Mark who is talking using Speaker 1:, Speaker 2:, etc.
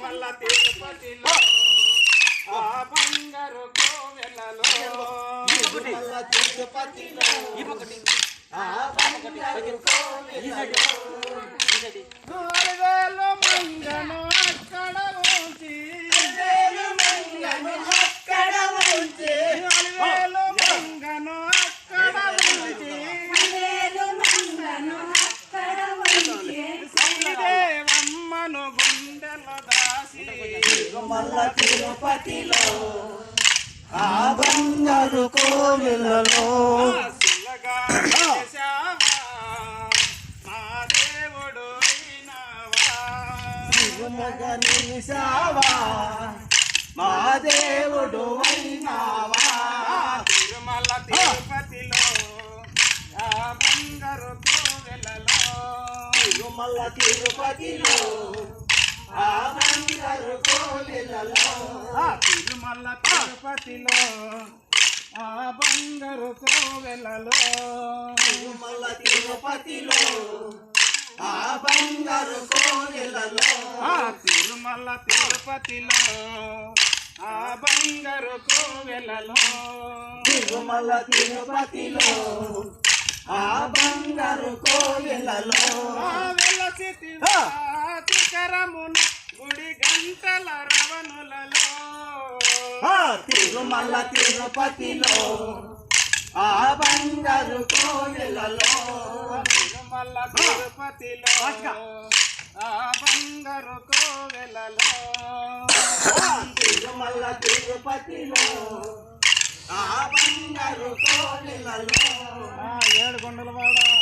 Speaker 1: తిరుమల తిరుపతిలో ఆ బంగారు కోవెలలో.
Speaker 2: తిరుపతిలో ఆ బంగారు కోవెలలో. తిరుమల తిరుపతిలో ఆ బంగారు కోవెలలో
Speaker 1: మా దేవుడు అయినావా
Speaker 2: తిరుమగ నిలిసావా మా దేవుడు అయినావా?
Speaker 1: తిరుమల తిరుపతిలో ఆ బంగారు కోవెలలో
Speaker 2: తిరుమల తిరుపతిలో ఆ బంగారు
Speaker 1: ఆ తిరుమల తిరుపతిలో ఆ బంగారు కోవెలలో.
Speaker 2: తిరుమల తిరుపతిలో ఆ బంగారు కోవెలలో.
Speaker 1: ఆ తిరుమల తిరుపతిలో ఆ బంగారు కోవెలలో.
Speaker 2: తిరుమల తిరుపతిలో ఆ బంగారు కోవెలలో.
Speaker 1: ఆ వెలసితి శిఖరమున గుడి
Speaker 2: తిరుమల తిరుపతిలో ఆ బంగారు కోవెలలో
Speaker 1: తిరుమల తిరుపతిలో ఆ బంగారు కోవెలలో
Speaker 2: ఆ తిరుమల తిరుపతిలో ఆ బంగారు కోవెలలో
Speaker 1: ఆ ఏడు కొండల వాడ.